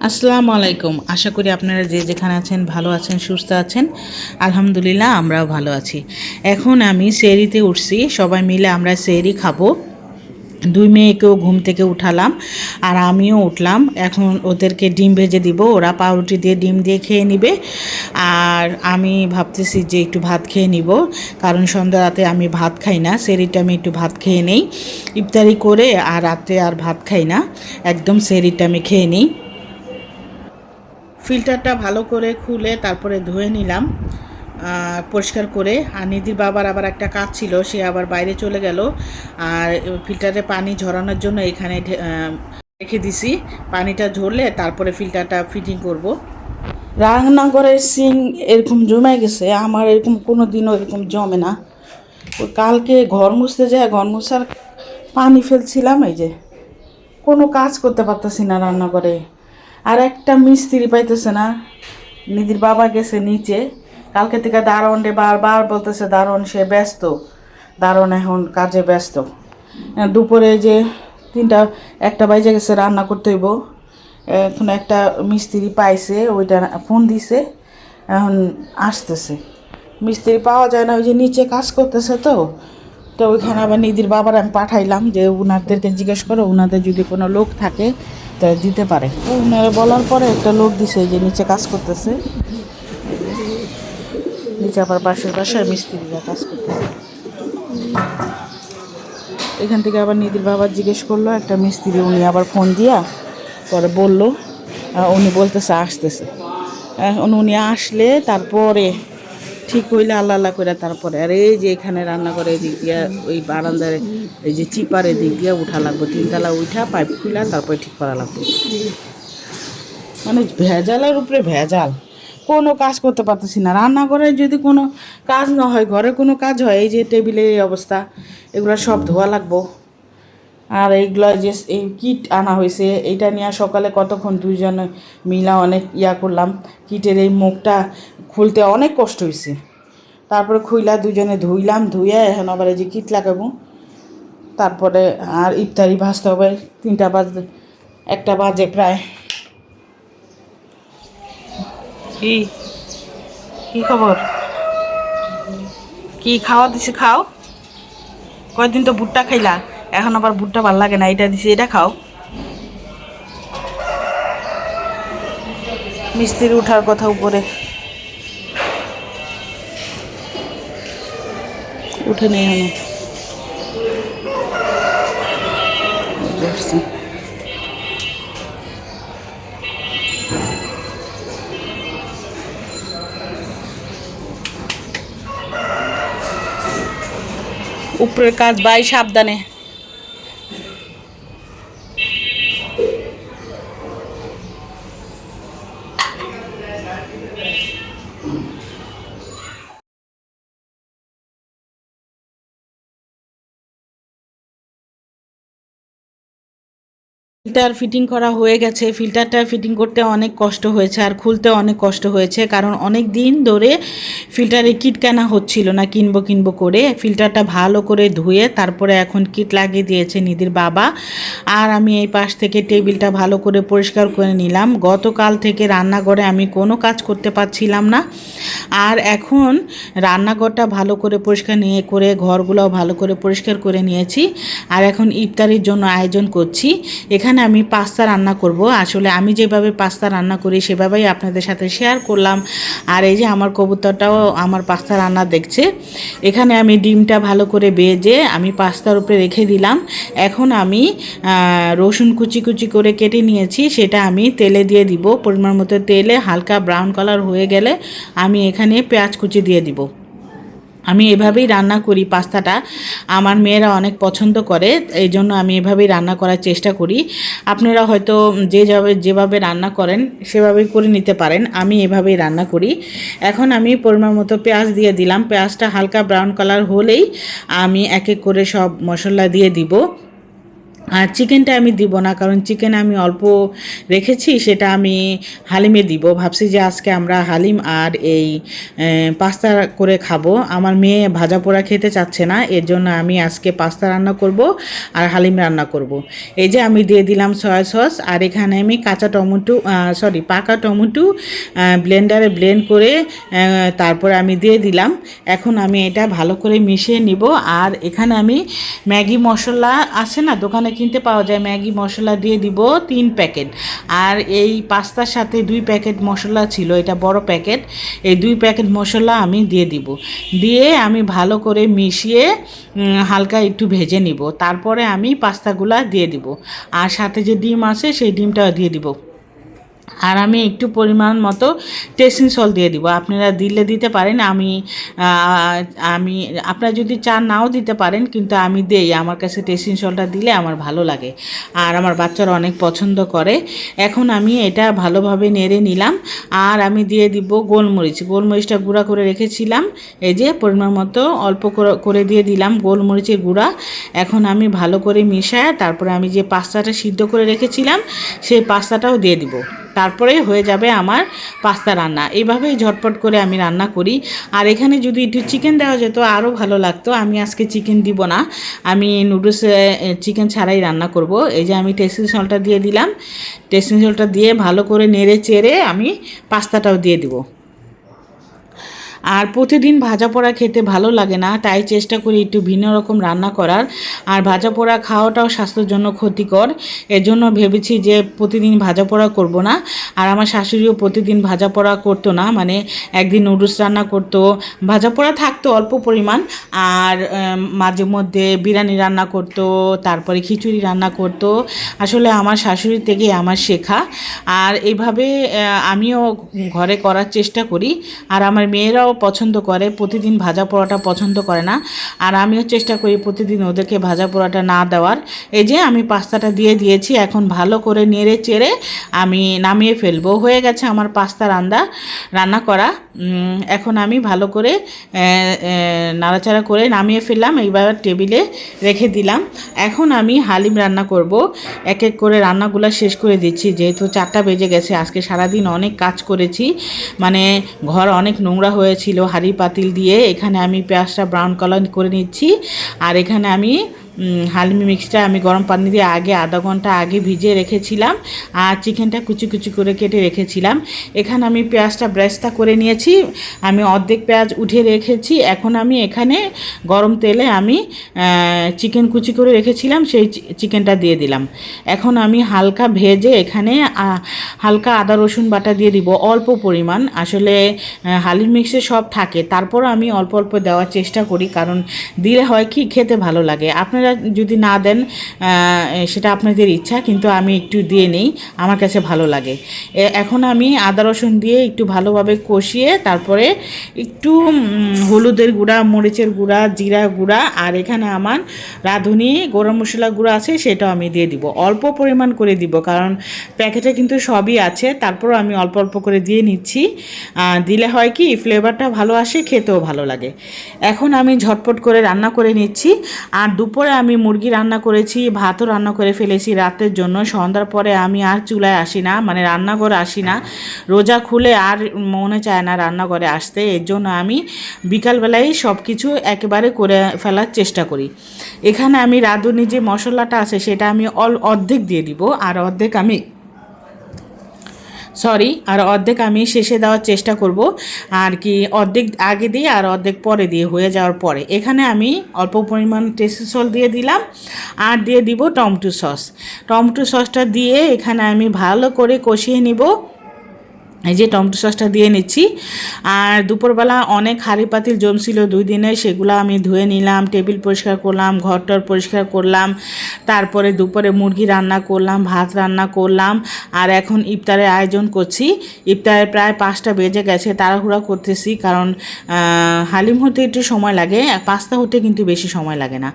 আসসালামু আলাইকুম। আশা করি আপনারা যে যেখানে আছেন ভালো আছেন, সুস্থ আছেন। আলহামদুলিল্লাহ আমরাও ভালো আছি। এখন আমি সেরিতে উঠছি। সবাই মিলে আমরা সেরি খাব। দুই মেয়েকেও ঘুম থেকে উঠালাম আর আমিও উঠলাম। এখন ওদেরকে ডিম ভেজে দিব। ওরা পাউরুটি দিয়ে ডিম দিয়ে খেয়ে নিবে। আর আমি ভাবতেছি যে একটু ভাত খেয়ে নিব। কারণ সন্ধ্যা রাতে আমি ভাত খাই না। সেরিটা আমি একটু ভাত খেয়ে নেই। ইফতারি করে আর রাতে আর ভাত খাই না। একদম সেরিটা আমি খেয়ে নিই। ফিল্টারটা ভালো করে খুলে তারপরে ধুয়ে নিলাম পরিষ্কার করে। আর নিধির বাবার আবার একটা কাজ ছিল, সে আবার বাইরে চলে গেল, আর ফিল্টারে পানি ঝরানোর জন্য এখানে রেখে দিছি। পানিটা ঝরলে তারপরে ফিল্টারটা ফিটিং করব। রান্নাঘরের সিং এরকম জমে গেছে, আমার এরকম কোনো দিনও এরকম জমে না। কালকে ঘর মুছতে যায়, ঘর মুছার পানি ফেলছিলাম, এই যে কোনো কাজ করতে পারতেছি না রান্নাঘরে। আর একটা মিস্ত্রি পাইতেছে না। নিদির বাবা গেছে নিচে। কালকে থেকে দারোয়ানরে বারবার বলতেছে, দারোয়ান, সে ব্যস্ত। দারোয়ান এখন কাজে ব্যস্ত। দুপুরে যে তিনটা, একটা বাইজে গেছে, রান্না করতে হইব। এখন একটা মিস্ত্রি পাইছে, ওইটা ফোন দিছে, এখন আসতেছে। মিস্ত্রি পাওয়া যায় না, ওই যে নিচে কাজ করতেছে তো। তো ওইখানে আবার নিদির বাবার আমি পাঠাইলাম যে ওনাদেরকে জিজ্ঞেস করো, ওনাদের যদি কোনো লোক থাকে দিতে পারে। ওনারা বলার পরে একটা লোক দিছে যে নিচে কাজ করতেছে। নিচে আবার পাশের বাসায় মিস্ত্রিরা কাজ করতেছে। এখান থেকে আবার নিদির বাবা জিজ্ঞেস করল, একটা মিস্ত্রি উনি আবার ফোন দিয়া পরে বলল উনি বলতেছে, আসতেছে। এখন উনি আসলে তারপরে ঠিক হইলে আল্লাহ আল্লাহ করে তারপরে, আর এই যে এখানে রান্না করে এদিক দিয়ে, ওই বারান্দার এই যে চিপার এদিক দিয়ে উঠা লাগবে। তিনতলা উঠা, পাইপ খুলা তারপরে ঠিক করা লাগবে। মানে ভেজালের উপরে ভেজাল। কোনো কাজ করতে পারতেছি না। রান্নাঘরে যদি কোনো কাজ না হয়, ঘরে কোনো কাজ হয়, এই যে টেবিলের এই অবস্থা, এগুলো সব ধোয়া লাগবো। আর এইগুলো যে এই কিট আনা হয়েছে এইটা নিয়ে সকালে কতক্ষণ দুইজনে মিলা অনেক ইয়া করলাম। কিটের এই মুখটা খুলতে অনেক কষ্ট হয়েছে। তারপরে খুইলা দুজনে ধুইলাম ধুয়ে এখন আবার এই যে কিট লাগাবো। তারপরে আর ইফতারি ভাজতে হবে, তিনটা বাজে একটা বাজে প্রায়। কি? কি খবর? কি খাওয়া দিছে? খাও। কয়দিন তো ভুট্টা খাইলা? এখন আবার ভুট্টা ভালো লাগে না এটা দিছি এটা খাও। মিস্ত্রি উঠার কথা উপরে। উঠে নেই এখনও। উপরের কাজ বাই সাবধানে। ফিল্টার ফিটিং করা হয়ে গেছে। ফিল্টারটা ফিটিং করতে অনেক কষ্ট হয়েছে আর খুলতে অনেক কষ্ট হয়েছে। কারণ অনেক দিন ধরে ফিল্টারে কিট কেনা হচ্ছিল না, কিনবো কিনবো করে। ফিল্টারটা ভালো করে ধুয়ে তারপরে এখন কিট লাগিয়ে দিয়েছে নিদির বাবা। আর আমি এই পাশ থেকে টেবিলটা ভালো করে পরিষ্কার করে নিলাম। গতকাল থেকে রান্নাঘরে আমি কোনো কাজ করতে পারছিলাম না। আর এখন রান্নাঘরটা ভালো করে পরিষ্কার নিয়ে করে, ঘরগুলোও ভালো করে পরিষ্কার করে নিয়েছি। আর এখন ইফতারির জন্য আয়োজন করছি। এখানে আমি পাস্তা রান্না করব। আসলে আমি যেভাবে পাস্তা রান্না করি, সেভাবেই আপনাদের সাথে শেয়ার করলাম। আর এই যে আমার কবুতরটাও আমার পাস্তা রান্না দেখছে। এখানে আমি ডিমটা ভালো করে বেজে আমি পাস্তার উপরে রেখে দিলাম। এখন আমি রসুন কুচি কুচি করে কেটে নিয়েছি, সেটা আমি তেলে দিয়ে দিব। পরিমাণ মতো তেলে হালকা ব্রাউন কালার হয়ে গেলে আমি এখানে পেঁয়াজ কুচি দিয়ে দিব। আমি এভাবেই রান্না করি পাস্তাটা। আমার মেয়েরা অনেক পছন্দ করে এই জন্য আমি এভাবেই রান্না করার চেষ্টা করি। আপনারা হয়তো যে যাবে, যেভাবে রান্না করেন, সেভাবেই করে নিতে পারেন। আমি এভাবেই রান্না করি। এখন আমি পরিমাণ মতো পেঁয়াজ দিয়ে দিলাম। পেঁয়াজটা হালকা ব্রাউন কালার হলেই আমি এক এক করে সব মশলা দিয়ে দিব। আর চিকেনটা আমি দিব না, কারণ চিকেন আমি অল্প রেখেছি, সেটা আমি হালিমে দিব। ভাবছি যে আজকে আমরা হালিম আর এই পাস্তা করে খাব। আমার মেয়ে ভাজা পোড়া খেতে চাচ্ছে না, এর জন্য আমি আজকে পাস্তা রান্না করব আর হালিম রান্না করব। এই যে আমি দিয়ে দিলাম সয়া সস, আর এখানে আমি কাঁচা টমেটো সরি পাকা টমেটো ব্লেন্ডারে ব্লেন্ড করে তারপরে আমি দিয়ে দিলাম। এখন আমি এটা ভালো করে মিশিয়ে নিব, আর এখানে আমি ম্যাগি মশলা আছে না, দোকানে কিনতে পাওয়া যায়। ম্যাগি মশলা দিয়ে দিব তিন প্যাকেট। আর এই পাস্তার সাথে দুই প্যাকেট মশলা ছিল, এটা বড় প্যাকেট। এই দুই প্যাকেট মশলা আমি দিয়ে দিব। দিয়ে আমি ভালো করে মিশিয়ে হালকা একটু ভেজে নিব। তারপরে আমি পাস্তাগুলা দিয়ে দিব। আর সাথে যে ডিম আছে, সেই ডিমটাও দিয়ে দিব। আর আমি একটু পরিমাণ মতো টেস্টিং সল্ট দিয়ে দিব। আপনারা দিলে দিতে পারেন, আমি আমি, আপনারা যদি চান নাও দিতে পারেন, কিন্তু আমি দেই। আমার কাছে টেস্টিং সল্টটা দিলে আমার ভালো লাগে। আর আমার বাচ্চারা অনেক পছন্দ করে। এখন আমি এটা ভালোভাবে নেড়ে নিলাম। আর আমি দিয়ে দিব গোলমরিচ। গোলমরিচটা গুঁড়া করে রেখেছিলাম। এই যে পরিমাণ মতো অল্প করে দিয়ে দিলাম গোলমরিচের গুঁড়া। এখন আমি ভালো করে মিশায় তারপরে আমি যে পাস্তাটা সিদ্ধ করে রেখেছিলাম, সেই পাস্তাটাও দিয়ে দিব। তারপরে হয়ে যাবে আমার পাস্তা রান্না। এইভাবেই ঝটপট করে আমি রান্না করি। আর এখানে যদি একটু চিকেন দেওয়া যেত আরও ভালো লাগতো। আমি আজকে চিকেন দিব না। আমি নুডলস চিকেন ছাড়াই রান্না করব। এই যে আমি টেস্টিং সলটা দিয়ে দিলাম। টেস্টিং সলটা দিয়ে ভালো করে নেড়ে চেড়ে আমি পাস্তাটাও দিয়ে দিব। আর প্রতিদিন ভাজা পোড়া খেতে ভালো লাগে না, তাই চেষ্টা করি একটু ভিন্ন রকম রান্না করার। আর ভাজা পোড়া খাওয়াটাও স্বাস্থ্যের জন্য ক্ষতিকর। এজন্য ভেবেছি যে প্রতিদিন ভাজা পোড়া করব না। আর আমার শাশুড়িও প্রতিদিন ভাজা পোড়া করতো না মানে একদিন নুডলস রান্না করতো। ভাজা পোড়া থাকতো অল্প পরিমাণ, আর মাঝে মধ্যে বিরিয়ানি রান্না করতো, তারপরে খিচুড়ি রান্না করতো। আসলে আমার শাশুড়ির থেকে আমার শেখা। আর এইভাবে আমিও ঘরে করার চেষ্টা করি। আর আমার মেয়েরাও পছন্দ করে, প্রতিদিন ভাজা পোড়াটা পছন্দ করে না। আর আমিও চেষ্টা করি প্রতিদিন ওদেরকে ভাজা পোড়াটা না দেওয়ার। এই যে আমি পাস্তাটা দিয়ে দিয়েছি, এখন ভালো করে নেড়ে চেড়ে আমি নামিয়ে ফেলব। হয়ে গেছে আমার পাস্তা রান্না রান্না করা। এখন আমি ভালো করে নাড়াচাড়া করে নামিয়ে ফেললাম, এইবার টেবিলে রেখে দিলাম। এখন আমি হালিম রান্না করব। এক এক করে রান্নাগুলো শেষ করে দিচ্ছি, যেহেতু চারটা বেজে গেছে, আজকে সারাদিন অনেক কাজ করেছি। মানে ঘর অনেক নোংরা হয়েছিল হাড়ি পাতিল দিয়ে। এখানে আমি পেঁয়াজটা ব্রাউন কালার করে নিচ্ছি। আর এখানে আমি হালিমি মিক্সটা আমি গরম পানি দিয়ে আগে আধা ঘণ্টা আগে ভিজিয়ে রেখেছিলাম আর চিকেনটা কুচি কুচি করে কেটে রেখেছিলাম। এখানে আমি পেঁয়াজটা ব্রেস্তা করে নিয়েছি। আমি অর্ধেক পেঁয়াজ উঠে রেখেছি। এখন আমি এখানে গরম তেলে আমি চিকেন কুচি করে রেখেছিলাম। সেই চিকেনটা দিয়ে দিলাম। এখন আমি হালকা ভেজে এখানে হালকা আদা, রসুন বাটা দিয়ে দিব অল্প পরিমাণ। আসলে হালিম মিক্সে সব থাকে। তারপরও আমি অল্প অল্প দেওয়ার চেষ্টা করি। কারণ দিলে হয় কি, খেতে ভালো লাগে। আপনারা যদি না দেন সেটা আপনাদের ইচ্ছা, কিন্তু আমি একটু দিয়ে নেই, আমার কাছে ভালো লাগে। এখন আমি আদা রসুন দিয়ে একটু ভালোভাবে কষিয়ে, তারপরে একটু হলুদের গুঁড়া, মরিচের গুঁড়া, জিরা গুঁড়া, আর এখানে আমার রাঁধুনি গরম মশলা গুঁড়া আছে, সেটাও আমি দিয়ে দিব। অল্প পরিমাণ করে দিব, কারণ প্যাকেটে কিন্তু সবই আছে, তারপরও আমি অল্প অল্প করে দিয়ে নিচ্ছি। দিলে হয় কি ফ্লেভারটা ভালো আসে, খেতেও ভালো লাগে। এখন আমি ঝটপট করে রান্না করে নিচ্ছি। আর দুপুরে আমি মুরগি রান্না করেছি, ভাতও রান্না করে ফেলেছি রাতের জন্য। সন্ধ্যার পরে আমি আর চুলায় আসি না মানে রান্নাঘরে আসি না। রোজা খুলে আর মনে চায় না রান্নাঘরে আসতে। এর জন্য আমি বিকালবেলায় সব কিছু একেবারে করে ফেলার চেষ্টা করি। এখানে আমি রাঁধুনি যে মশলাটা আছে সেটা আমি অল অর্ধেক দিয়ে দিব, আর অর্ধেক আমি সরি, আর অর্ধেক আমি শেষে দেওয়ার চেষ্টা করব। আর কি, অর্ধেক আগে দিয়ে আর অর্ধেক পরে দিয়ে হয়ে যাওয়ার পরে। এখানে আমি অল্প পরিমাণ টেস্টি সল দিয়ে দিলাম। আর দিয়ে দিব টমেটো সস। টমেটো সসটা দিয়ে এখানে আমি ভালো করে কষিয়ে নিব। এই যে টমেটো সসটা দিয়ে নিচ্ছি। আর দুপুরবেলা অনেক হাঁড়ি পাতিল জমছিল দুই দিনে, সেগুলো আমি ধুয়ে নিলাম, টেবিল পরিষ্কার করলাম, ঘরটর পরিষ্কার করলাম, তারপরে দুপুরে মুরগি রান্না করলাম, ভাত রান্না করলাম, আর এখন ইফতারের আয়োজন করছি। ইফতারে প্রায় পাঁচটা বেজে গেছে, তাড়াহুড়া করতেছি, কারণ হালিম হতে একটু সময় লাগে পাস্তা হতে কিন্তু বেশি সময় লাগে না।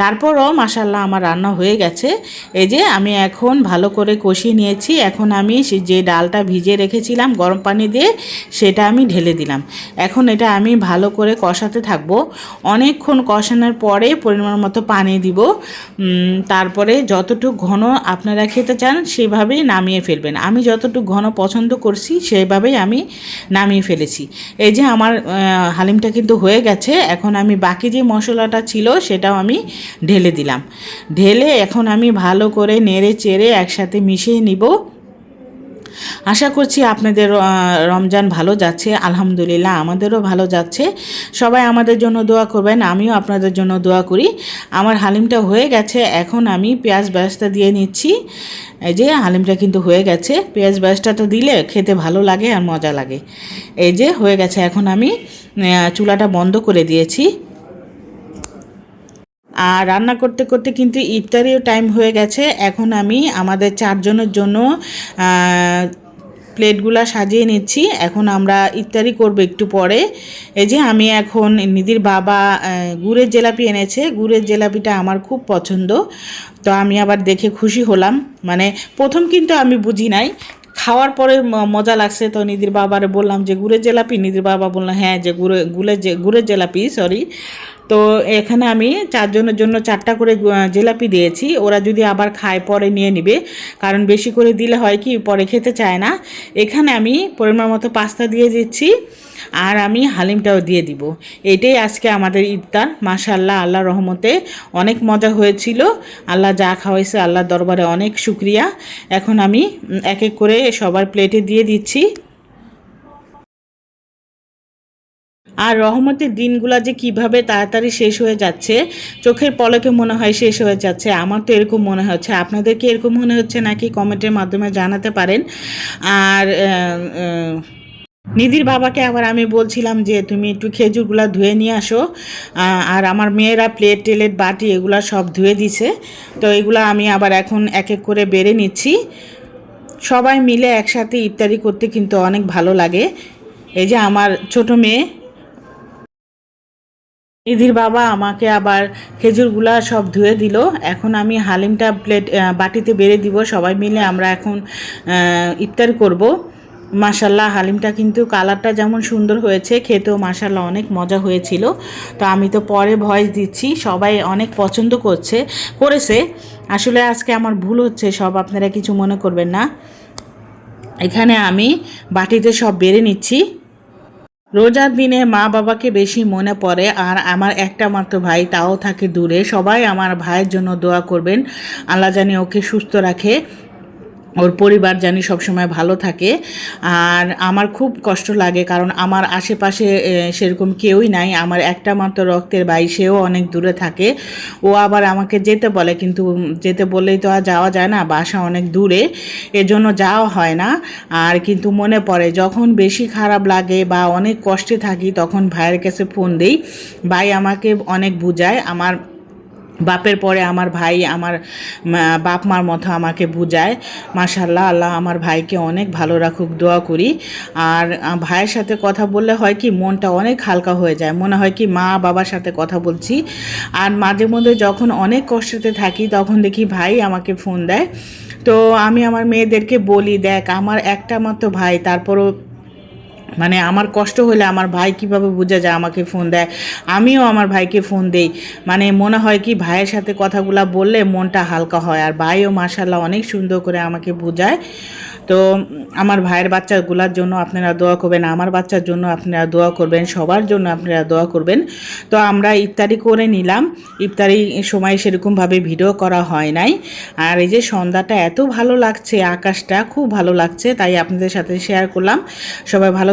তারপরও মাসাল্লাহ আমার রান্না হয়ে গেছে। এই যে আমি এখন ভালো করে কষিয়ে নিয়েছি, এখন আমি যে ডালটা ভিজে রেখেছিলাম দিলাম, গরম পানি দিয়ে সেটা আমি ঢেলে দিলাম। এখন এটা আমি ভালো করে কষাতে থাকব। অনেকক্ষণ কষানোর পরে পরিমাণ মতো পানি দিব। তারপরে যতটুকু ঘন আপনারা খেতে চান সেভাবেই নামিয়ে ফেলবেন। আমি যতটুকু ঘন পছন্দ করছি সেভাবেই আমি নামিয়ে ফেলেছি। এই যে আমার হালিমটা কিন্তু হয়ে গেছে। এখন আমি বাকি যে মশলাটা ছিল সেটাও আমি ঢেলে দিলাম। ঢেলে এখন আমি ভালো করে নেড়ে চেড়ে একসাথে মিশিয়ে নিব। আশা করছি আপনাদের রমজান ভালো যাচ্ছে, আলহামদুলিল্লাহ আমাদেরও ভালো যাচ্ছে। সবাই আমাদের জন্য দোয়া করবেন, আমিও আপনাদের জন্য দোয়া করি। আমার হালিমটা হয়ে গেছে, এখন আমি পেঁয়াজ ব্যবস্থা দিয়ে নিচ্ছি। এই যে, হালিমটা কিন্তু হয়ে গেছে, পেঁয়াজ ব্যবস্থাটা দিলে খেতে ভালো লাগে আর মজা লাগে। এই যে, হয়ে গেছে, এখন আমি চুলাটা বন্ধ করে দিয়েছি। আর রান্না করতে করতে কিন্তু ইফতারিও টাইম হয়ে গেছে। এখন আমি আমাদের চারজনের জন্য প্লেটগুলো সাজিয়ে নিচ্ছি। এখন আমরা ইফতারি করব একটু পরে। এই যে আমি এখন নিধির বাবা গুড়ের জেলাপি এনেছে। গুড়ের জেলাপিটা আমার খুব পছন্দ। তো আমি আবার দেখে খুশি হলাম। মানে প্রথম কিন্তু আমি বুঝি নাই। খাওয়ার পরে মজা লাগছে। তো নিধির বাবারে বললাম যে, গুড়ের জেলাপি? নিধির বাবা বলল হ্যাঁ যে গুড়ে গুড়ের গুড়ের জেলাপি সরি তো এখানে আমি চারজনের জন্য চারটা করে জিলাপি দিয়েছি। ওরা যদি আবার খায়, পরে নিয়ে নিবে। কারণ বেশি করে দিলে হয় কি, পরে খেতে চায় না। এখানে আমি পরিমাণ মতো পাস্তা দিয়ে দিচ্ছি আর আমি হালিমটাও দিয়ে দিব। এটাই আজকে আমাদের ইফতার। মাশাল্লাহ আল্লাহ রহমতে অনেক মজা হয়েছিল। আল্লাহ যা খাওয়াইছে আল্লাহ দরবারে অনেক শুক্রিয়া। এখন আমি এক এক করে সবার প্লেটে দিয়ে দিচ্ছি। আর রহমতের দিনগুলা যে কীভাবে তাড়াতাড়ি শেষ হয়ে যাচ্ছে, চোখের পলকে মনে হয় শেষ হয়ে যাচ্ছে। আমার তো এরকম মনে হচ্ছে। আপনাদেরকে এরকম মনে হচ্ছে নাকি কমেন্টের মাধ্যমে জানাতে পারেন? আর নিধির বাবাকে আবার আমি বলছিলাম যে তুমি একটু খেজুরগুলা ধুয়ে নিয়ে আসো। আর আমার মেয়েরা প্লেট, টেলেট, বাটি এগুলা সব ধুয়ে দিছে। তো এগুলা আমি আবার এখন এক এক করে বেড়ে নিচ্ছি। সবাই মিলে একসাথে ইফতারি করতে কিন্তু অনেক ভালো লাগে। এই যে আমার ছোট মেয়ে নিধির বাবা আমাকে আবার খেজুরগুলা সব ধুয়ে দিল। এখন আমি হালিমটা প্লেট বাটিতে বেড়ে দিব। সবাই মিলে আমরা এখন ইফতার করব। মাশাল্লাহ হালিমটা কিন্তু কালারটা যেমন সুন্দর হয়েছে, খেতেও মাশাল্লাহ অনেক মজা হয়েছিল। তো আমি তো পরে ভয়েস দিচ্ছি, সবাই অনেক পছন্দ করছে, করেছে। আসলে আজকে আমার ভুল হচ্ছে, সব আপনারা কিছু মনে করবেন না। এখানে আমি বাটিতে সব বেড়ে নিচ্ছি। রোজার দিনে মা বাবাকে বেশি মনে পড়ে আর আমার একটা মাত্র ভাই, তাও থাকে দূরে। সবাই আমার ভাইয়ের জন্য দোয়া করবেন। আল্লাহ জানি ওকে সুস্থ রাখে। ওর পরিবার জানি সবসময় ভালো থাকে। আর আমার খুব কষ্ট লাগে কারণ আমার আশেপাশে সেরকম কেউই নাই। আমার একটা মাত্র রক্তের ভাই, সেও অনেক দূরে থাকে। ও আবার আমাকে যেতে বলে কিন্তু যেতে বললেই তো আর যাওয়া যায় না, বাসা অনেক দূরে। এজন্য যাওয়া হয় না। আর কিন্তু মনে পড়ে, যখন বেশি খারাপ লাগে বা অনেক কষ্টে থাকি, তখন ভাইয়ের কাছে ফোন দেই। ভাই আমাকে অনেক বুঝায়। আমার বাপের পরে আমার ভাই আমার বাপ মার মতো আমাকে বুঝায় মাশাল্লাহ আল্লাহ আমার ভাইকে অনেক ভালো রাখুক, দোয়া করি। আর ভাইয়ের সাথে কথা বললে হয় কি, মনটা অনেক হালকা হয়ে যায়। মনে হয় কি, মা বাবার সাথে কথা বলছি। আর মাঝে মধ্যে যখন অনেক কষ্টতে থাকি, তখন দেখি ভাই আমাকে ফোন দেয়। তো আমি আমার মেয়েদেরকে বলি, দেখ, আমার একটা মাত্র ভাই, তারপরও মানে আমার কষ্ট হলে আমার ভাই কীভাবে বোঝা যায় আমাকে ফোন দেয়? আমিও আমার ভাইকে ফোন দেই। মানে মনে হয় কি ভাইয়ের সাথে কথাগুলো বললে মনটা হালকা হয় আর ভাইও মাশাল্লাহ অনেক সুন্দর করে আমাকে বোঝায়। তো আমার ভাইয়ের বাচ্চাগুলোর জন্য আপনারা দোয়া করবেন, আমার বাচ্চার জন্য আপনারা দোয়া করবেন, সবার জন্য আপনারা দোয়া করবেন। তো আমরা ইফতারি করে নিলাম। ইফতারি সময় সেরকমভাবে ভিডিও করা হয় নাই। আর এই যে সন্ধ্যাটা এত ভালো লাগছে, আকাশটা খুব ভালো লাগছে, তাই আপনাদের সাথে শেয়ার করলাম। সবাই ভালো